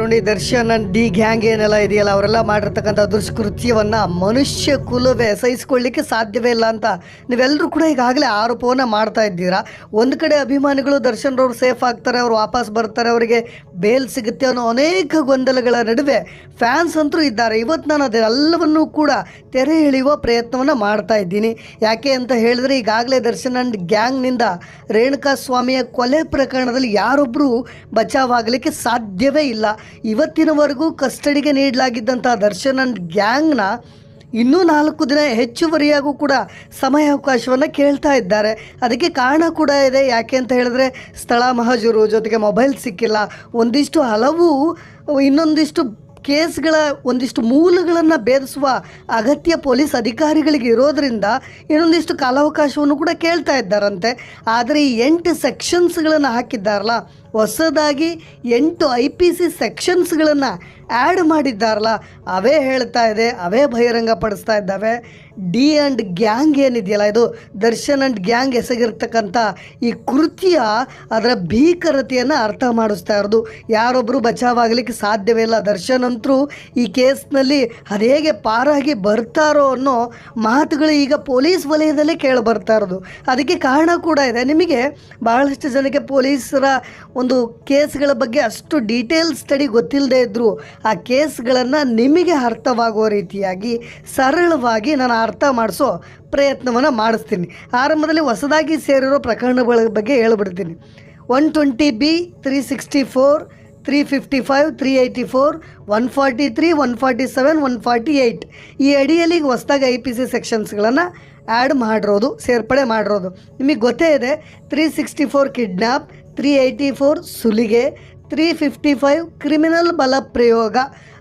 ನೋಡಿ Darshan, D gang ಏನೆಲ್ಲ ಇದೆಯಲ್ಲ, ಅವರೆಲ್ಲ ಮಾಡಿರ್ತಕ್ಕಂಥ ದುಷ್ಕೃತ್ಯವನ್ನು ಮನುಷ್ಯ ಕುಲವೇ ಸಹಿಸ್ಕೊಳ್ಳಿಕ್ಕೆ ಸಾಧ್ಯವೇ ಇಲ್ಲ ಅಂತ ನೀವೆಲ್ಲರೂ ಕೂಡ ಈಗಾಗಲೇ ಆರೋಪವನ್ನು ಮಾಡ್ತಾ ಇದ್ದೀರಾ? ಒಂದು ಕಡೆ ಅಭಿಮಾನಿಗಳು ದರ್ಶನ್ ಅವರು ಸೇಫ್ ಆಗ್ತಾರೆ, ಅವರು ವಾಪಸ್ ಬರ್ತಾರೆ, ಅವರಿಗೆ ಬೇಲ್ ಸಿಗುತ್ತೆ ಅನ್ನೋ ಅನೇಕ ಗೊಂದಲಗಳ ನಡುವೆ ಫ್ಯಾನ್ಸ್ ಅಂತೂ ಇದ್ದಾರೆ. ಇವತ್ತು ನಾನು ಅದೆಲ್ಲವನ್ನೂ ಕೂಡ ತೆರೆ ಎಳೆಯುವ ಪ್ರಯತ್ನವನ್ನು ಮಾಡ್ತಾ ಇದ್ದೀನಿ. ಯಾಕೆ ಅಂತ ಹೇಳಿದ್ರೆ, ಈಗಾಗಲೇ ದರ್ಶನ್ ಅಂಡ್ ಗ್ಯಾಂಗ್ನಿಂದ ರೇಣುಕಾ ಸ್ವಾಮಿಯ ಕೊಲೆ ಪ್ರಕರಣದಲ್ಲಿ ಯಾರೊಬ್ಬರು ಬಚಾವಾಗಲಿಕ್ಕೆ ಸಾಧ್ಯವೇ ಇಲ್ಲ. ಇವತ್ತಿನವರೆಗೂ ಕಸ್ಟಡಿಗೆ ನೀಡಲಾಗಿದ್ದಂಥ ದರ್ಶನ್ ಅಂಡ್ ಗ್ಯಾಂಗ್ನ ಇನ್ನೂ ನಾಲ್ಕು ದಿನ ಹೆಚ್ಚುವರಿಯಾಗೂ ಕೂಡ ಸಮಯಾವಕಾಶವನ್ನು ಕೇಳ್ತಾ ಇದ್ದಾರೆ. ಅದಕ್ಕೆ ಕಾರಣ ಕೂಡ ಇದೆ. ಯಾಕೆ ಅಂತ ಹೇಳಿದ್ರೆ ಸ್ಥಳ ಮಹಜರು ಜೊತೆಗೆ ಮೊಬೈಲ್ ಸಿಕ್ಕಿಲ್ಲ. ಒಂದಿಷ್ಟು ಹಲವು, ಇನ್ನೊಂದಿಷ್ಟು ಕೇಸ್ಗಳ ಒಂದಿಷ್ಟು ಮೂಲಗಳನ್ನು ಭೇದಿಸುವ ಅಗತ್ಯ ಪೊಲೀಸ್ ಅಧಿಕಾರಿಗಳಿಗೆ ಇರೋದರಿಂದ ಇನ್ನೊಂದಿಷ್ಟು ಕಾಲಾವಕಾಶವನ್ನು ಕೂಡ ಕೇಳ್ತಾ ಇದ್ದಾರಂತೆ. ಆದರೆ ಈ ಎಂಟು ಸೆಕ್ಷನ್ಸ್ಗಳನ್ನು ಹಾಕಿದ್ದಾರಲ್ಲ, ಹೊಸದಾಗಿ ಎಂಟು ಐ ಪಿ ಸಿ ಸೆಕ್ಷನ್ಸ್ಗಳನ್ನು ಆ್ಯಡ್ ಮಾಡಿದ್ದಾರಲ್ಲ, ಅವೇ ಹೇಳ್ತಾ ಇದೆ, ಅವೇ ಬಹಿರಂಗಪಡಿಸ್ತಾ ಇದ್ದಾವೆ. ಡಿ ಆ್ಯಂಡ್ ಗ್ಯಾಂಗ್ ಏನಿದೆಯಲ್ಲ, ಇದು ದರ್ಶನ್ ಆ್ಯಂಡ್ ಗ್ಯಾಂಗ್ ಎಸಗಿರ್ತಕ್ಕಂಥ ಈ ಕೃತಿಯ ಅದರ ಭೀಕರತೆಯನ್ನು ಅರ್ಥ ಮಾಡಿಸ್ತಾ ಇರೋದು. ಯಾರೊಬ್ಬರು ಬಚಾವಾಗಲಿಕ್ಕೆ ಸಾಧ್ಯವೇ ಇಲ್ಲ. ದರ್ಶನ್ ಅಂತರೂ ಈ ಕೇಸ್ನಲ್ಲಿ ಅದು ಹೇಗೆ ಪಾರಾಗಿ ಬರ್ತಾರೋ ಅನ್ನೋ ಮಾತುಗಳು ಈಗ ಪೊಲೀಸ್ ವಲಯದಲ್ಲೇ ಕೇಳಿ ಬರ್ತಾ ಇರೋದು. ಅದಕ್ಕೆ ಕಾರಣ ಕೂಡ ಇದೆ. ನಿಮಗೆ ಬಹಳಷ್ಟು ಜನಕ್ಕೆ ಪೊಲೀಸರ ಒಂದು ಕೇಸ್ಗಳ ಬಗ್ಗೆ ಅಷ್ಟು ಡೀಟೇಲ್ ಸ್ಟಡಿ ಗೊತ್ತಿಲ್ಲದೆ ಇದ್ದರೂ ಆ ಕೇಸ್ಗಳನ್ನು ನಿಮಗೆ ಅರ್ಥವಾಗುವ ರೀತಿಯಾಗಿ ಸರಳವಾಗಿ ನಾನು ಅರ್ಥ ಮಾಡಿಸೋ ಪ್ರಯತ್ನವನ್ನು ಮಾಡಿಸ್ತೀನಿ. ಆರಂಭದಲ್ಲಿ ಹೊಸದಾಗಿ ಸೇರಿರೋ ಪ್ರಕರಣಗಳ ಬಗ್ಗೆ ಹೇಳ್ಬಿಡ್ತೀನಿ. One twenty B three sixty four three fifty five three eighty four one forty three one forty seven one forty eight ಈ ಅಡಿಯಲ್ಲಿ ಹೊಸದಾಗಿ ಐ ಪಿ ಸಿ ಸೆಕ್ಷನ್ಸ್ಗಳನ್ನು ಆ್ಯಡ್ ಮಾಡಿರೋದು, ಸೇರ್ಪಡೆ ಮಾಡಿರೋದು. ನಿಮಗೆ ಗೊತ್ತೇ ಇದೆ three sixty four kidnap three eighty four ಸುಲಿಗೆ ತ್ರೀ ಫಿಫ್ಟಿ ಫೈವ್ ಕ್ರಿಮಿನಲ್ ಬಲ ಪ್ರಯೋಗ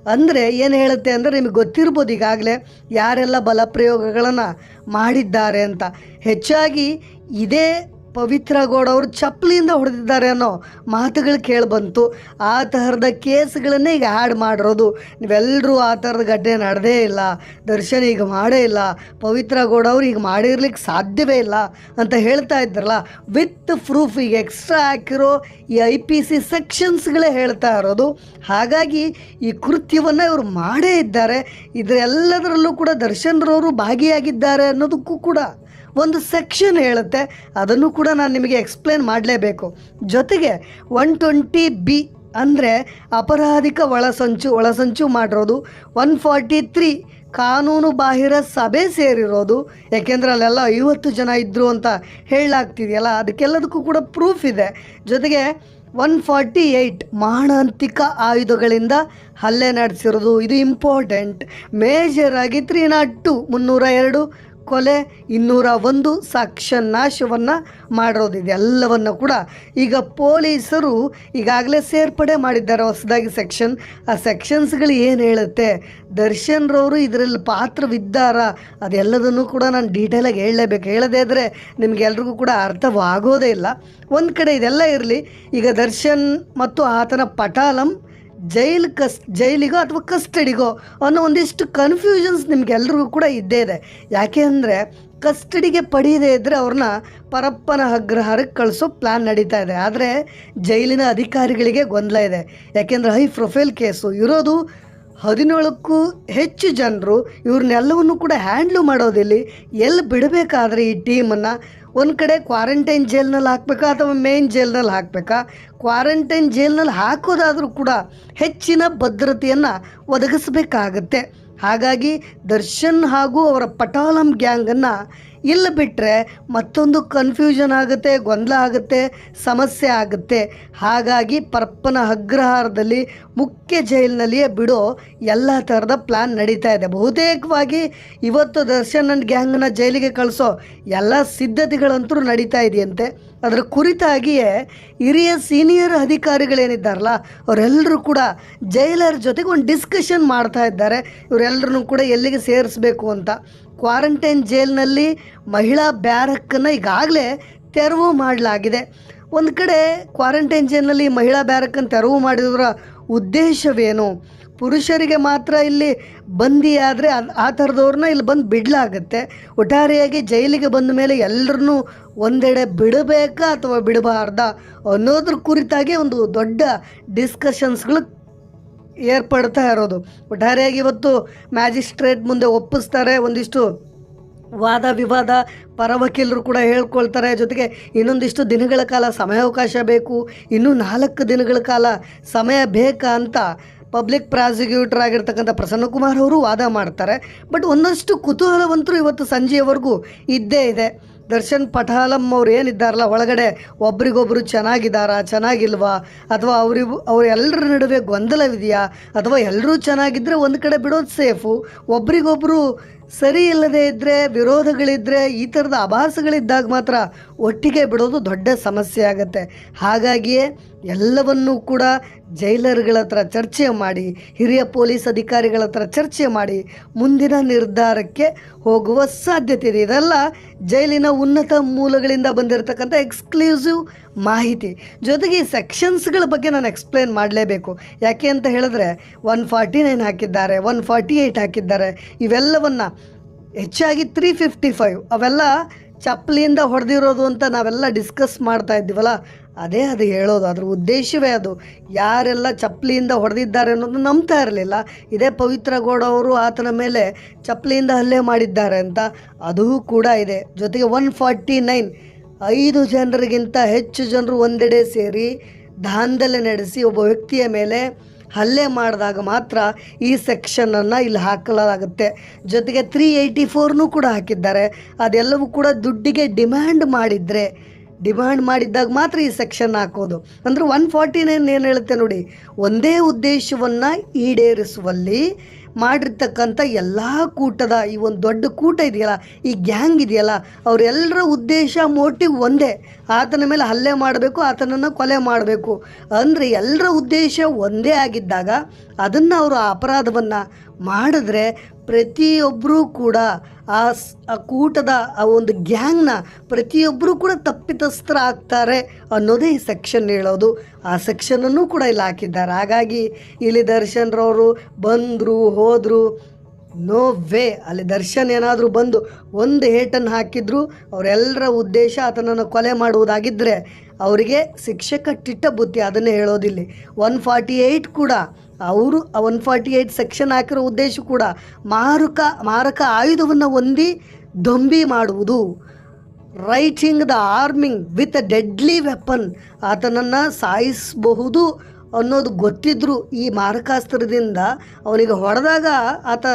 ಅಂದರೆ ಏನು ಹೇಳುತ್ತೆ ಅಂದರೆ ನಿಮಗೆ ಗೊತ್ತಿರ್ಬೋದು ಈಗಾಗಲೇ ಯಾರೆಲ್ಲ ಬಲಪ್ರಯೋಗಗಳನ್ನು ಮಾಡಿದ್ದಾರೆ ಅಂತ. ಹೆಚ್ಚಾಗಿ ಇದೇ ಪವಿತ್ರ ಗೌಡ ಅವರು ಚಪ್ಪಲಿಯಿಂದ ಹೊಡೆದಿದ್ದಾರೆ ಅನ್ನೋ ಮಾತುಗಳು ಕೇಳಿಬಂತು. ಆ ತರಹದ ಕೇಸ್ಗಳನ್ನೇ ಈಗ ಆ್ಯಡ್ ಮಾಡಿರೋದು. ನೀವೆಲ್ಲರೂ ಆ ಥರದ ಘಟನೆ ನಡೆದೇ ಇಲ್ಲ. ದರ್ಶನ್ ಈಗ ಮಾಡೇ ಇಲ್ಲ. ಪವಿತ್ರ ಗೌಡ ಅವರು ಈಗ ಮಾಡಿರ್ಲಿಕ್ಕೆ ಸಾಧ್ಯವೇ ಇಲ್ಲ ಅಂತ ಹೇಳ್ತಾ ಇದ್ರಲ್ಲ. ವಿತ್ ಪ್ರೂಫ್ ಈಗ ಎಕ್ಸ್ಟ್ರಾ ಹಾಕಿರೋ ಈ ಐ ಪಿ ಸಿ ಸೆಕ್ಷನ್ಸ್ಗಳೇ ಹೇಳ್ತಾ ಇರೋದು. ಹಾಗಾಗಿ ಈ ಕೃತ್ಯವನ್ನು ಇವರು ಮಾಡೇ ಇದ್ದಾರೆ. ಇದರೆಲ್ಲದರಲ್ಲೂ ಕೂಡ ದರ್ಶನ್ರವರು ಭಾಗಿಯಾಗಿದ್ದಾರೆ ಅನ್ನೋದಕ್ಕೂ ಕೂಡ ಒಂದು ಸೆಕ್ಷನ್ ಹೇಳುತ್ತೆ. ಅದನ್ನು ಕೂಡ ನಾನು ನಿಮಗೆ ಎಕ್ಸ್ಪ್ಲೇನ್ ಮಾಡಲೇಬೇಕು. ಜೊತೆಗೆ ಒನ್ ಟ್ವೆಂಟಿ ಬಿ ಅಂದರೆ ಅಪರಾಧಿಕ ಒಳಸಂಚು ಒಳಸಂಚು ಮಾಡಿರೋದು. ಒನ್ ಫಾರ್ಟಿ ತ್ರೀ ಕಾನೂನು ಬಾಹಿರ ಸಭೆ ಸೇರಿರೋದು. ಯಾಕೆಂದರೆ ಅಲ್ಲೆಲ್ಲ ಐವತ್ತು ಜನ ಇದ್ದರು ಅಂತ ಹೇಳಲಾಗ್ತಿದೆಯಲ್ಲ, ಅದಕ್ಕೆಲ್ಲದಕ್ಕೂ ಕೂಡ ಪ್ರೂಫ್ ಇದೆ. ಜೊತೆಗೆ ಒನ್ ಫಾರ್ಟಿ ಏಯ್ಟ್ ಮಾರಣಾಂತಿಕ ಆಯುಧಗಳಿಂದ ಹಲ್ಲೆ ನಡೆಸಿರೋದು. ಇದು ಇಂಪಾರ್ಟೆಂಟ್ ಮೇಜರ್ ಆಗಿ ತ್ರೀ ನಾಟ್ ಟು, ಮುನ್ನೂರ ಎರಡು ಕೊಲೆ, ಇನ್ನೂರ ಒಂದು ಸಾಕ್ಷ್ಯ ನಾಶವನ್ನು ಮಾಡಿರೋದಿದೆ. ಎಲ್ಲವನ್ನು ಕೂಡ ಈಗ ಪೊಲೀಸರು ಈಗಾಗಲೇ ಸೇರ್ಪಡೆ ಮಾಡಿದ್ದಾರೆ ಹೊಸದಾಗಿ ಸೆಕ್ಷನ್. ಆ ಸೆಕ್ಷನ್ಸ್ಗಳು ಏನು ಹೇಳುತ್ತೆ? ದರ್ಶನ್ರವರು ಇದರಲ್ಲಿ ಪಾತ್ರವಿದ್ದಾರಾ? ಅದೆಲ್ಲದನ್ನು ಕೂಡ ನಾನು ಡೀಟೇಲಾಗಿ ಹೇಳಲೇಬೇಕು. ಹೇಳದೇ ಇದ್ದರೆ ನಿಮಗೆಲ್ರಿಗೂ ಕೂಡ ಅರ್ಥವಾಗೋದೇ ಇಲ್ಲ. ಒಂದು ಕಡೆ ಇದೆಲ್ಲ ಇರಲಿ. ಈಗ ದರ್ಶನ್ ಮತ್ತು ಆತನ ಪಟಾಲಂ ಜೈಲ್ ಕಸ್, ಜೈಲಿಗೋ ಅಥವಾ ಕಸ್ಟಡಿಗೋ ಅನ್ನೋ ಒಂದಿಷ್ಟು ಕನ್ಫ್ಯೂಷನ್ಸ್ ನಿಮಗೆಲ್ರಿಗೂ ಕೂಡ ಇದ್ದೇ ಇದೆ. ಯಾಕೆ ಅಂದರೆ ಕಸ್ಟಡಿಗೆ ಪಡೆಯದೇ ಇದ್ದರೆ ಅವ್ರನ್ನ ಪರಪ್ಪನ ಅಗ್ರಹಾರಕ್ಕೆ ಕಳಿಸೋ ಪ್ಲ್ಯಾನ್ ನಡೀತಾ ಇದೆ. ಆದರೆ ಜೈಲಿನ ಅಧಿಕಾರಿಗಳಿಗೆ ಗೊಂದಲ ಇದೆ. ಯಾಕೆಂದರೆ ಹೈ ಪ್ರೊಫೈಲ್ ಕೇಸು ಇರೋದು ಹದಿನೇಳಕ್ಕೂ ಹೆಚ್ಚು ಜನರು ಇವ್ರನ್ನೆಲ್ಲವನ್ನು ಕೂಡ ಹ್ಯಾಂಡ್ಲು ಮಾಡೋದಿಲ್ಲಿ ಎಲ್ಲಿ ಬಿಡಬೇಕಾದ್ರೆ ಈ ಟೀಮನ್ನು ಒಂದು ಕಡೆ ಕ್ವಾರಂಟೈನ್ ಜೇಲ್ನಲ್ಲಿ ಹಾಕಬೇಕಾ ಅಥವಾ ಮೇನ್ ಜೇಲ್ನಲ್ಲಿ ಹಾಕಬೇಕಾ? ಕ್ವಾರಂಟೈನ್ ಜೇಲ್ನಲ್ಲಿ ಹಾಕೋದಾದರೂ ಕೂಡ ಹೆಚ್ಚಿನ ಭದ್ರತೆಯನ್ನು ಒದಗಿಸಬೇಕಾಗತ್ತೆ. ಹಾಗಾಗಿ ದರ್ಶನ್ ಹಾಗೂ ಅವರ ಪಟಾಲಂ ಗ್ಯಾಂಗನ್ನು ಇಲ್ಲಿ ಬಿಟ್ಟರೆ ಮತ್ತೊಂದು ಕನ್ಫ್ಯೂಷನ್ ಆಗುತ್ತೆ, ಗೊಂದಲ ಆಗುತ್ತೆ, ಸಮಸ್ಯೆ ಆಗುತ್ತೆ. ಹಾಗಾಗಿ ಪರಪ್ಪನ ಅಗ್ರಹಾರದಲ್ಲಿ ಮುಖ್ಯ ಜೈಲಿನಲ್ಲಿಯೇ ಬಿಡೋ ಎಲ್ಲ ಥರದ ಪ್ಲ್ಯಾನ್ ನಡೀತಾ ಇದೆ. ಬಹುತೇಕವಾಗಿ ಇವತ್ತು ದರ್ಶನ್ ಅಂಡ್ ಗ್ಯಾಂಗ್ನ ಜೈಲಿಗೆ ಕಳಿಸೋ ಎಲ್ಲ ಸಿದ್ಧತೆಗಳಂತೂ ನಡೀತಾ ಇದೆಯಂತೆ. ಅದರ ಕುರಿತಾಗಿಯೇ ಹಿರಿಯ ಸೀನಿಯರ್ ಅಧಿಕಾರಿಗಳೇನಿದ್ದಾರಲ್ಲ, ಅವರೆಲ್ಲರೂ ಕೂಡ ಜೈಲರ್ ಜೊತೆಗೆ ಒಂದು ಡಿಸ್ಕಷನ್ ಮಾಡ್ತಾ ಇದ್ದಾರೆ. ಇವರೆಲ್ಲರನ್ನೂ ಕೂಡ ಎಲ್ಲಿಗೆ ಸೇರಿಸ್ಬೇಕು ಅಂತ. ಕ್ವಾರಂಟೈನ್ ಜೈಲ್ನಲ್ಲಿ ಮಹಿಳಾ ಬ್ಯಾರಕ್ಕನ್ನು ಈಗಾಗಲೇ ತೆರವು ಮಾಡಲಾಗಿದೆ. ಒಂದು ಕಡೆ ಕ್ವಾರಂಟೈನ್ ಜೈಲ್ನಲ್ಲಿ ಮಹಿಳಾ ಬ್ಯಾರಕ್ಕನ್ನು ತೆರವು ಮಾಡಿದ್ರ ಉದ್ದೇಶವೇನು? ಪುರುಷರಿಗೆ ಮಾತ್ರ ಇಲ್ಲಿ ಬಂದಿಯಾದರೆ ಆ ಥರದವ್ರನ್ನ ಇಲ್ಲಿ ಬಂದು ಬಿಡಲಾಗುತ್ತೆ. ಒಟ್ಟಾರೆಯಾಗಿ ಜೈಲಿಗೆ ಬಂದ ಮೇಲೆ ಎಲ್ಲರನ್ನೂ ಒಂದೆಡೆ ಬಿಡಬೇಕಾ ಅಥವಾ ಬಿಡಬಾರ್ದಾ ಅನ್ನೋದ್ರ ಕುರಿತಾಗಿ ಒಂದು ದೊಡ್ಡ ಡಿಸ್ಕಷನ್ಸ್ಗಳು ಏರ್ಪಡ್ತಾ ಇರೋದು. ಒಟ್ಟಾರೆಯಾಗಿ ಇವತ್ತು ಮ್ಯಾಜಿಸ್ಟ್ರೇಟ್ ಮುಂದೆ ಒಪ್ಪಿಸ್ತಾರೆ, ಒಂದಿಷ್ಟು ವಾದ ವಿವಾದ ಪರ ವಕೀಲರು ಕೂಡ ಹೇಳ್ಕೊಳ್ತಾರೆ. ಜೊತೆಗೆ ಇನ್ನೊಂದಿಷ್ಟು ದಿನಗಳ ಕಾಲ ಸಮಯಾವಕಾಶ ಬೇಕು, ಇನ್ನೂ ನಾಲ್ಕು ದಿನಗಳ ಕಾಲ ಸಮಯ ಬೇಕಾ ಅಂತ ಪಬ್ಲಿಕ್ ಪ್ರಾಸಿಕ್ಯೂಟರ್ ಆಗಿರ್ತಕ್ಕಂಥ ಪ್ರಸನ್ನಕುಮಾರ್ ಅವರು ವಾದ ಮಾಡ್ತಾರೆ. ಬಟ್ ಒಂದಷ್ಟು ಕುತೂಹಲವಂತರು ಇವತ್ತು ಸಂಜೆಯವರೆಗೂ ಇದ್ದೇ ಇದೆ. ದರ್ಶನ್ ಪಠಾಲಂ ಅವ್ರು ಏನಿದ್ದಾರಲ್ಲ, ಒಳಗಡೆ ಒಬ್ರಿಗೊಬ್ರು ಚೆನ್ನಾಗಿದ್ದಾರಾ, ಚೆನ್ನಾಗಿಲ್ವಾ? ಅಥವಾ ಅವರಿಗೂ ಅವರೆಲ್ಲರ ನಡುವೆ ಗೊಂದಲವಿದೆಯಾ? ಅಥವಾ ಎಲ್ಲರೂ ಚೆನ್ನಾಗಿದ್ದರೆ ಒಂದು ಕಡೆ ಬಿಡೋದು ಸೇಫು? ಒಬ್ರಿಗೊಬ್ಬರು ಸರಿ ಇಲ್ಲದೇ ಇದ್ದರೆ ವಿರೋಧಗಳಿದ್ದರೆ ಈ ಥರದ ಆಭಾಸಗಳಿದ್ದಾಗ ಮಾತ್ರ ಒಟ್ಟಿಗೆ ಬಿಡೋದು ದೊಡ್ಡ ಸಮಸ್ಯೆ ಆಗುತ್ತೆ. ಹಾಗಾಗಿಯೇ ಎಲ್ಲವನ್ನೂ ಕೂಡ ಜೈಲರ್ಗಳ ಹತ್ರ ಚರ್ಚೆ ಮಾಡಿ, ಹಿರಿಯ ಪೊಲೀಸ್ ಅಧಿಕಾರಿಗಳ ಹತ್ರ ಚರ್ಚೆ ಮಾಡಿ ಮುಂದಿನ ನಿರ್ಧಾರಕ್ಕೆ ಹೋಗುವ ಸಾಧ್ಯತೆ ಇದೆ. ಇದೆಲ್ಲ ಜೈಲಿನ ಉನ್ನತ ಮೂಲಗಳಿಂದ ಬಂದಿರತಕ್ಕಂಥ ಎಕ್ಸ್ಕ್ಲೂಸಿವ್ ಮಾಹಿತಿ. ಜೊತೆಗೆ ಈ ಸೆಕ್ಷನ್ಸ್ಗಳ ಬಗ್ಗೆ ನಾನು ಎಕ್ಸ್ಪ್ಲೇನ್ ಮಾಡಲೇಬೇಕು. ಯಾಕೆ ಅಂತ ಹೇಳಿದ್ರೆ, ಒನ್ ಫಾರ್ಟಿ ನೈನ್ ಹಾಕಿದ್ದಾರೆ, ಒನ್ ಫಾರ್ಟಿ ಏಯ್ಟ್ ಹಾಕಿದ್ದಾರೆ. ಇವೆಲ್ಲವನ್ನು ಹೆಚ್ಚಾಗಿ ತ್ರೀ ಫಿಫ್ಟಿ ಫೈವ್ ಅವೆಲ್ಲ ಚಪ್ಪಲಿಯಿಂದ ಹೊಡೆದಿರೋದು ಅಂತ ನಾವೆಲ್ಲ ಡಿಸ್ಕಸ್ ಮಾಡ್ತಾ ಇದ್ದೀವಲ್ಲ, ಅದೇ ಅದು ಹೇಳೋದು. ಅದ್ರ ಉದ್ದೇಶವೇ ಅದು. ಯಾರೆಲ್ಲ ಚಪ್ಪಲಿಯಿಂದ ಹೊಡೆದಿದ್ದಾರೆ ಅನ್ನೋದು ನಂಬ್ತಾ ಇರಲಿಲ್ಲ. ಇದೇ ಪವಿತ್ರ ಗೌಡ ಅವರು ಆತನ ಮೇಲೆ ಚಪ್ಪಲಿಯಿಂದ ಹಲ್ಲೆ ಮಾಡಿದ್ದಾರೆ ಅಂತ ಅದು ಕೂಡ ಇದೆ. ಜೊತೆಗೆ ಒನ್ ಫಾರ್ಟಿ ನೈನ್ ಐದು ಜನರಿಗಿಂತ ಹೆಚ್ಚು ಜನರು ಒಂದೆಡೆ ಸೇರಿ ದಾಂಧಲೆ ನಡೆಸಿ ಒಬ್ಬ ವ್ಯಕ್ತಿಯ ಮೇಲೆ ಹಲ್ಲೆ ಮಾಡಿದಾಗ ಮಾತ್ರ ಈ ಸೆಕ್ಷನನ್ನು ಇಲ್ಲಿ ಹಾಕಲಾಗುತ್ತೆ. ಜೊತೆಗೆ ತ್ರೀ ಏಯ್ಟಿ ಫೋರ್ನೂ ಕೂಡ ಹಾಕಿದ್ದಾರೆ. ಅದೆಲ್ಲವೂ ಕೂಡ ದುಡ್ಡಿಗೆ ಡಿಮ್ಯಾಂಡ್ ಮಾಡಿದರೆ ಡಿಮ್ಯಾಂಡ್ ಮಾಡಿದ್ದಾಗ ಮಾತ್ರ ಈ ಸೆಕ್ಷನ್ ಹಾಕೋದು. ಅಂದರೆ ಒನ್ ಫಾರ್ಟಿ ನೈನ್ ಏನು ಹೇಳುತ್ತೆ ನೋಡಿ, ಒಂದೇ ಉದ್ದೇಶವನ್ನು ಈಡೇರಿಸುವಲ್ಲಿ ಮಾಡಿರ್ತಕ್ಕಂಥ ಎಲ್ಲ ಕೂಟದ ಈ ಒಂದು ದೊಡ್ಡ ಕೂಟ ಇದೆಯಲ್ಲ, ಈ ಗ್ಯಾಂಗ್ ಇದೆಯಲ್ಲ, ಅವರೆಲ್ಲರ ಉದ್ದೇಶ ಮೋಟಿವ್ ಒಂದೇ. ಆತನ ಮೇಲೆ ಹಲ್ಲೆ ಮಾಡಬೇಕು, ಆತನನ್ನು ಕೊಲೆ ಮಾಡಬೇಕು. ಅಂದರೆ ಎಲ್ಲರ ಉದ್ದೇಶ ಒಂದೇ ಆಗಿದ್ದಾಗ ಅದನ್ನು ಅವರು ಆ ಅಪರಾಧವನ್ನು ಮಾಡಿದ್ರೆ ಪ್ರತಿಯೊಬ್ಬರೂ ಕೂಡ ಆ ಕೂಟದ, ಆ ಒಂದು ಗ್ಯಾಂಗ್ನ ಪ್ರತಿಯೊಬ್ಬರೂ ಕೂಡ ತಪ್ಪಿತಸ್ಥರ ಆಗ್ತಾರೆ ಅನ್ನೋದೇ ಈ ಸೆಕ್ಷನ್ ಹೇಳೋದು. ಆ ಸೆಕ್ಷನನ್ನು ಕೂಡ ಇಲ್ಲಿ ಹಾಕಿದ್ದಾರೆ. ಹಾಗಾಗಿ ಇಲ್ಲಿ ದರ್ಶನ್ರವರು ಬಂದರು, ಹೋದರು, ನೋ ವೇ. ಅಲ್ಲಿ ದರ್ಶನ್ ಏನಾದರೂ ಬಂದು ಒಂದು ಹೇಟನ್ನು ಹಾಕಿದ್ರು, ಅವರೆಲ್ಲರ ಉದ್ದೇಶ ಆತನನ್ನು ಕೊಲೆ ಮಾಡುವುದಾಗಿದ್ದರೆ ಅವರಿಗೆ ಶಿಕ್ಷಕ ಟಿಟ್ಟ ಬುದ್ಧಿ ಅದನ್ನೇ ಹೇಳೋದಿಲ್ಲಿ. ಒನ್ ಫಾರ್ಟಿ ಏಯ್ಟ್ ಕೂಡ ಅವರು ಒನ್ ಫಾರ್ಟಿ ಏಯ್ಟ್ ಸೆಕ್ಷನ್ ಹಾಕಿರೋ ಉದ್ದೇಶ ಕೂಡ ಮಾರಕ ಮಾರಕ ಆಯುಧವನ್ನು ಹೊಂದಿ ದೊಂಬಿ ಮಾಡುವುದು. Rioting the arming with a deadly weapon ಆತನನ್ನು ಸಾಯಿಸಬಹುದು ಅನ್ನೋದು ಗೊತ್ತಿದ್ರು ಈ ಮಾರಕಾಸ್ತ್ರದಿಂದ. ಅವನಿಗೆ ಹೊಡೆದಾಗ ಆತ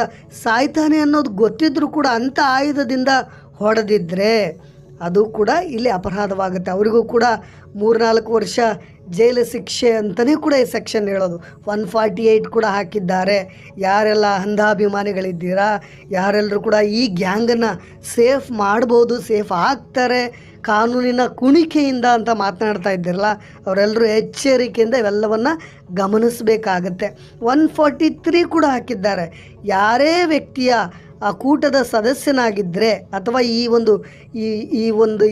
ಸಾಯ್ತಾನೆ ಅನ್ನೋದು ಗೊತ್ತಿದ್ರು ಕೂಡ ಅಂಥ ಆಯುಧದಿಂದ ಹೊಡೆದಿದ್ರೆ. ಅದು ಕೂಡ ಇಲ್ಲಿ ಅಪರಾಧವಾಗುತ್ತೆ. ಅವರಿಗೂ ಕೂಡ ಮೂರ್ನಾಲ್ಕು ವರ್ಷ ಜೈಲು ಶಿಕ್ಷೆ ಅಂತಲೇ ಕೂಡ ಈ ಸೆಕ್ಷನ್ ಹೇಳೋದು. ಒನ್ ಫಾರ್ಟಿ ಏಯ್ಟ್ ಕೂಡ ಹಾಕಿದ್ದಾರೆ. ಯಾರೆಲ್ಲ ಅಂಧಾಭಿಮಾನಿಗಳಿದ್ದೀರಾ? ಯಾರೆಲ್ಲರೂ ಕೂಡ ಈ ಗ್ಯಾಂಗನ್ನು ಸೇಫ್ ಮಾಡ್ಬೋದು, ಸೇಫ್ ಆಗ್ತಾರೆ, ಕಾನೂನಿನ ಕುಣಿಕೆಯಿಂದ ಅಂತ ಮಾತನಾಡ್ತಾ ಇದ್ದಿರಲ್ಲ, ಅವರೆಲ್ಲರೂ ಎಚ್ಚರಿಕೆಯಿಂದ ಇವೆಲ್ಲವನ್ನು ಗಮನಿಸಬೇಕಾಗತ್ತೆ. ಒನ್ ಫಾರ್ಟಿ ತ್ರೀ ಕೂಡ ಹಾಕಿದ್ದಾರೆ. ಯಾರೇ ವ್ಯಕ್ತಿಯ ಆ ಕೂಟದ ಸದಸ್ಯನಾಗಿದ್ದರೆ ಅಥವಾ ಈ ಒಂದು ಈ ಈ ಒಂದು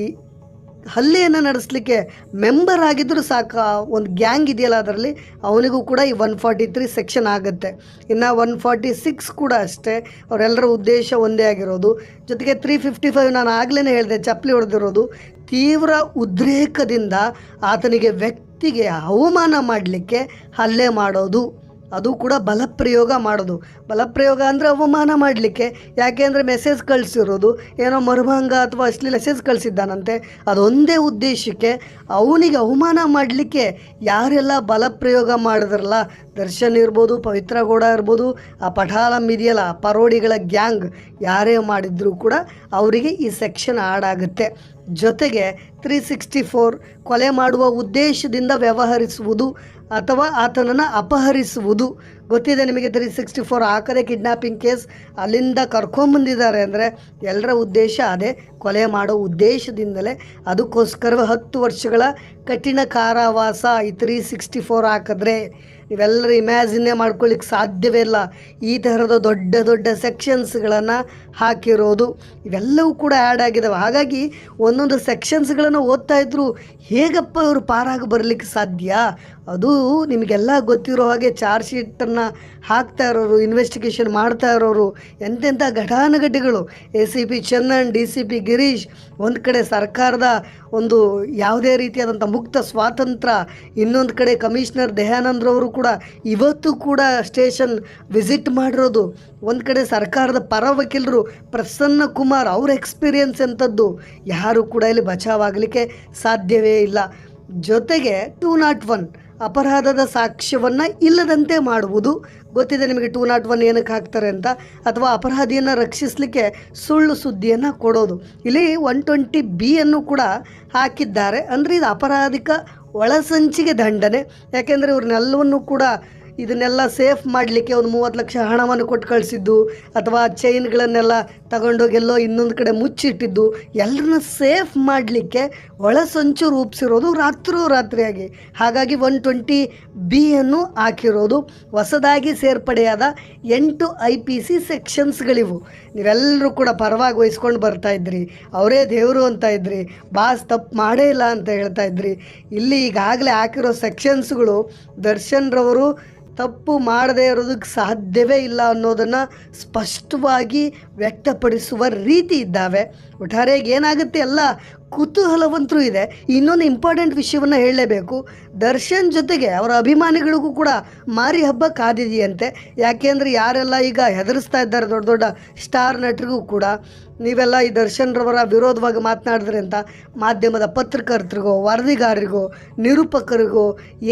ಹಲ್ಲೆಯನ್ನು ನಡೆಸಲಿಕ್ಕೆ ಮೆಂಬರ್ ಆಗಿದ್ದರೂ ಸಾಕು ಒಂದು ಗ್ಯಾಂಗ್ ಇದೆಯಲ್ಲ ಅದರಲ್ಲಿ, ಅವನಿಗೂ ಕೂಡ ಈ ಒನ್ ಫಾರ್ಟಿ ತ್ರೀ ಸೆಕ್ಷನ್ ಆಗುತ್ತೆ. ಇನ್ನು ಒನ್ ಫಾರ್ಟಿ ಸಿಕ್ಸ್ ಕೂಡ ಅಷ್ಟೇ. ಅವರೆಲ್ಲರ ಉದ್ದೇಶ ಒಂದೇ ಆಗಿರೋದು. ಜೊತೆಗೆ ತ್ರೀ ಫಿಫ್ಟಿ ಫೈವ್ ನಾನು ಆಗಲೇ ಹೇಳಿದೆ, ಚಪ್ಪಲಿ ಹೊಡೆದಿರೋದು. ತೀವ್ರ ಉದ್ರೇಕದಿಂದ ಆತನಿಗೆ ವ್ಯಕ್ತಿಗೆ ಅವಮಾನ ಮಾಡಲಿಕ್ಕೆ ಹಲ್ಲೆ ಮಾಡೋದು. ಅದು ಕೂಡ ಬಲಪ್ರಯೋಗ ಮಾಡೋದು. ಬಲಪ್ರಯೋಗ ಅಂದರೆ ಅವಮಾನ ಮಾಡಲಿಕ್ಕೆ. ಯಾಕೆ ಅಂದರೆ ಮೆಸೇಜ್ ಕಳಿಸಿರೋದು. ಏನೋ ಮರುಭಂಗ ಅಥವಾ ಅಶ್ಲೀಲ ಮೆಸೇಜ್ ಕಳಿಸಿದ್ದಾನಂತೆ. ಅದೊಂದೇ ಉದ್ದೇಶಕ್ಕೆ ಅವನಿಗೆ ಅವಮಾನ ಮಾಡಲಿಕ್ಕೆ ಯಾರೆಲ್ಲ ಬಲಪ್ರಯೋಗ ಮಾಡಿದ್ರಲ್ಲ, ದರ್ಶನ್ ಇರ್ಬೋದು, ಪವಿತ್ರ ಗೌಡ ಇರ್ಬೋದು, ಆ ಪಠಾಲಂ ಇದೆಯಲ್ಲ ಪರೋಡಿಗಳ ಗ್ಯಾಂಗ್ ಯಾರೇ ಮಾಡಿದ್ರೂ ಕೂಡ ಅವರಿಗೆ ಈ ಸೆಕ್ಷನ್ ಆಡಾಗುತ್ತೆ ಜೊತೆಗೆ ತ್ರೀ ಸಿಕ್ಸ್ಟಿ ಫೋರ್ ಕೊಲೆ ಮಾಡುವ ಉದ್ದೇಶದಿಂದ ವ್ಯವಹರಿಸುವುದು ಅಥವಾ ಆತನನ್ನು ಅಪಹರಿಸುವುದು. ಗೊತ್ತಿದೆ ನಿಮಗೆ, ತ್ರೀ ಸಿಕ್ಸ್ಟಿ ಫೋರ್ ಹಾಕದೆ ಕಿಡ್ನಾಪಿಂಗ್ ಕೇಸ್ ಅಲ್ಲಿಂದ ಕರ್ಕೊಂಬಂದಿದ್ದಾರೆ ಅಂದರೆ ಎಲ್ಲರ ಉದ್ದೇಶ ಅದೇ, ಕೊಲೆ ಮಾಡೋ ಉದ್ದೇಶದಿಂದಲೇ. ಅದಕ್ಕೋಸ್ಕರ ಹತ್ತು ವರ್ಷಗಳ ಕಠಿಣ ಕಾರಾವಾಸ ಈ ತ್ರೀ ಸಿಕ್ಸ್ಟಿ ಫೋರ್ ಹಾಕಿದ್ರೆ ಇವೆಲ್ಲರೂ ಇಮ್ಯಾಜಿನ್ನೇ ಮಾಡ್ಕೊಳ್ಳಿಕ್ಕೆ ಸಾಧ್ಯವೇ ಇಲ್ಲ. ಈ ಥರದ ದೊಡ್ಡ ದೊಡ್ಡ ಸೆಕ್ಷನ್ಸ್ಗಳನ್ನು ಹಾಕಿರೋದು ಇವೆಲ್ಲವೂ ಕೂಡ ಆ್ಯಡ್ ಆಗಿದ್ದಾವೆ ಹಾಗಾಗಿ ಒಂದೊಂದು ಸೆಕ್ಷನ್ಸ್ಗಳನ್ನು ಓದ್ತಾ ಇದ್ರು ಹೇಗಪ್ಪ ಇವರು ಪಾರಾಗಿ ಬರಲಿಕ್ಕೆ ಸಾಧ್ಯ? ಅದು ನಿಮಗೆಲ್ಲ ಗೊತ್ತಿರೋ ಹಾಗೆ ಚಾರ್ಜ್ ಶೀಟನ್ನು ಹಾಕ್ತಾ ಇರೋರು ಇನ್ವೆಸ್ಟಿಗೇಷನ್ ಮಾಡ್ತಾ ಇರೋರು, ಎಂತೆಂಥ ಘಟಾನುಘಟಿಗಳು. A C P Chandan D C P, Girish, ಒಂದು ಕಡೆ ಸರ್ಕಾರದ ಒಂದು ಯಾವುದೇ ರೀತಿಯಾದಂಥ ಮುಕ್ತ ಸ್ವಾತಂತ್ರ್ಯ ಇನ್ನೊಂದು ಕಡೆ ಕಮಿಷನರ್ ದಯಾನಂದ್ರವರು ಕೂಡ ಇವತ್ತು ಕೂಡ ಸ್ಟೇಷನ್ ವಿಸಿಟ್ ಮಾಡಿರೋದು. ಒಂದು ಕಡೆ ಸರ್ಕಾರದ ಪರ ವಕೀಲರು ಪ್ರಸನ್ನ ಕುಮಾರ್ ಅವ್ರ ಎಕ್ಸ್ಪೀರಿಯನ್ಸ್ ಎಂಥದ್ದು. ಯಾರು ಕೂಡ ಇಲ್ಲಿ ಬಚಾವಾಗಲಿಕ್ಕೆ ಸಾಧ್ಯವೇ ಇಲ್ಲ. ಜೊತೆಗೆ, ಟೂ ನಾಟ್ ಒನ್ ಅಪರಾಧದ ಸಾಕ್ಷ್ಯವನ್ನು ಇಲ್ಲದಂತೆ ಮಾಡುವುದು. ಗೊತ್ತಿದೆ ನಿಮಗೆ ಟೂ ನಾಟ್ ಒನ್ ಏನಕ್ಕೆ ಹಾಕ್ತಾರೆ ಅಂತ. ಅಥವಾ ಅಪರಾಧಿಯನ್ನು ರಕ್ಷಿಸಲಿಕ್ಕೆ ಸುಳ್ಳು ಸುದ್ದಿಯನ್ನು ಕೊಡೋದು. ಇಲ್ಲಿ ಒನ್ ಟ್ವೆಂಟಿ ಬಿಯನ್ನು ಕೂಡ ಹಾಕಿದ್ದಾರೆ. ಅಂದರೆ ಇದು ಅಪರಾಧಿಕ ಒಳಸಂಚಿಗೆ ದಂಡನೆ. ಯಾಕೆಂದರೆ ಇವ್ರನ್ನೆಲ್ಲವನ್ನು ಕೂಡ ಇದನ್ನೆಲ್ಲ ಸೇಫ್ ಮಾಡಲಿಕ್ಕೆ ಒಂದು ಮೂವತ್ತು ಲಕ್ಷ ಹಣವನ್ನು ಕೊಟ್ಟು ಕಳಿಸಿದ್ದು, ಅಥವಾ ಚೈನ್ಗಳನ್ನೆಲ್ಲ ತಗೊಂಡೋಗಿ ಎಲ್ಲೋ ಇನ್ನೊಂದು ಕಡೆ ಮುಚ್ಚಿಟ್ಟಿದ್ದು, ಎಲ್ಲರನ್ನ ಸೇಫ್ ಮಾಡಲಿಕ್ಕೆ ಒಳಸಂಚು ರೂಪಿಸಿರೋದು ರಾತ್ರೋ ರಾತ್ರಿಯಾಗಿ. ಹಾಗಾಗಿ ಒನ್ ಟ್ವೆಂಟಿ ಬಿಯನ್ನು ಹಾಕಿರೋದು. ಹೊಸದಾಗಿ ಸೇರ್ಪಡೆಯಾದ ಎಂಟು ಐ ಪಿ ಸಿ ಸೆಕ್ಷನ್ಸ್ಗಳಿವು ನೀವೆಲ್ಲರೂ ಕೂಡ ಪರವಾಗಿ ವಹಿಸ್ಕೊಂಡು ಬರ್ತಾ ಇದ್ರಿ. ಅವರೇ ದೇವರು ಅಂತ ಇದ್ರಿ. ಬಾಸ್ ತಪ್ಪು ಮಾಡೇ ಇಲ್ಲ ಅಂತ ಹೇಳ್ತಾ ಇದ್ರಿ. ಇಲ್ಲಿ ಈಗಾಗಲೇ ಹಾಕಿರೋ ಸೆಕ್ಷನ್ಸ್ಗಳು ದರ್ಶನ್ರವರು ತಪ್ಪು ಮಾಡದೇ ಇರೋದಕ್ಕೆ ಸಾಧ್ಯವೇ ಇಲ್ಲ ಅನ್ನೋದನ್ನು ಸ್ಪಷ್ಟವಾಗಿ ವ್ಯಕ್ತಪಡಿಸುವ ರೀತಿ ಇದ್ದಾವೆ. ಒಟ್ಟಾರೆಗೆ ಏನಾಗುತ್ತೆ? ಎಲ್ಲ ಕುತೂಹಲವಂತರೂ ಇದೆ. ಇನ್ನೊಂದು ಇಂಪಾರ್ಟೆಂಟ್ ವಿಷಯವನ್ನು ಹೇಳಲೇಬೇಕು. ದರ್ಶನ್ ಜೊತೆಗೆ ಅವರ ಅಭಿಮಾನಿಗಳಿಗೂ ಕೂಡ ಮಾರಿ ಹಬ್ಬ ಕಾದಿದೆಯಂತೆ. ಯಾಕೆಂದರೆ ಯಾರೆಲ್ಲ ಈಗ ಹೆದರಿಸ್ತಾ ಇದ್ದಾರೆ ದೊಡ್ಡ ದೊಡ್ಡ ಸ್ಟಾರ್ ನಟರಿಗೂ ಕೂಡ. ನೀವೆಲ್ಲ ಈ ದರ್ಶನ್ರವರ ವಿರೋಧವಾಗಿ ಮಾತನಾಡಿದ್ರಿ ಅಂತ ಮಾಧ್ಯಮದ ಪತ್ರಕರ್ತರಿಗೋ, ವರದಿಗಾರರಿಗೋ, ನಿರೂಪಕರಿಗೋ,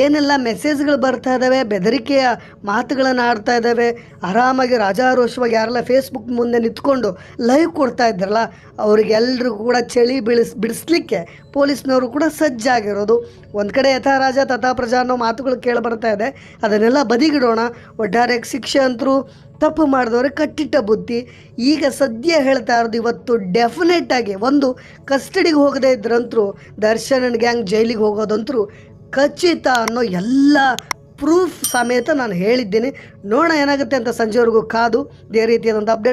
ಏನೆಲ್ಲ ಮೆಸೇಜ್ಗಳು ಬರ್ತಾ ಇದ್ದಾವೆ ಬೆದರಿಕೆಯ ಮಾತುಗಳನ್ನು ಆಡ್ತಾ ಇದ್ದಾವೆ ಆರಾಮಾಗಿ ರಾಜಾರೋಷವಾಗಿ ಯಾರೆಲ್ಲ ಫೇಸ್ಬುಕ್ ಮುಂದೆ ನಿಂತ್ಕೊಂಡು ಲೈವ್ ಕೊಡ್ತಾ ಇದ್ದಾರಲ್ಲ ಅವ್ರಿಗೆಲ್ಲರಿಗೂ ಕೂಡ ಚಳಿ ಬೀಳಿಸ್ ಬಿಡಿಸ್ಲಿಕ್ಕೆ ಪೊಲೀಸ್ನವರು ಕೂಡ ಸಜ್ಜಾಗಿರೋದು. ಒಂದು ಕಡೆ ಯಥಾ ರಾಜ, ತಥಾ ಪ್ರಜಾ ಅನ್ನೋ ಮಾತುಗಳು ಕೇಳಿ ಬರ್ತಾ ಇದೆ. ಅದನ್ನೆಲ್ಲ ಬದಿಗಿಡೋಣ. ಒಟ್ಟಾರೆ ಶಿಕ್ಷೆ ಅಂತರೂ ತಪ್ಪು ಮಾಡಿದವ್ರೆ ಕಟ್ಟಿಟ್ಟ ಬುದ್ಧಿ. ಈಗ ಸದ್ಯ ಹೇಳ್ತಾ ಇರೋದು ಇವತ್ತು ಡೆಫಿನೆಟ್ ಆಗಿ ಒಂದು ಕಸ್ಟಡಿಗೆ ಹೋಗದೇ ಇದ್ರಂತರೂ, ದರ್ಶನ್ ಗ್ಯಾಂಗ್ ಜೈಲಿಗೆ ಹೋಗೋದಂತರೂ ಖಚಿತ ಅನ್ನೋ ಎಲ್ಲ ಪ್ರೂಫ್ ಸಮೇತ ನಾನು ಹೇಳಿದ್ದೀನಿ. ನೋಡೋಣ ಏನಾಗುತ್ತೆ ಅಂತ ಸಂಜೆವರೆಗೂ ಕಾದು, ಇದೇ ರೀತಿಯಾದಂಥ ಅಪ್ಡೇಟ್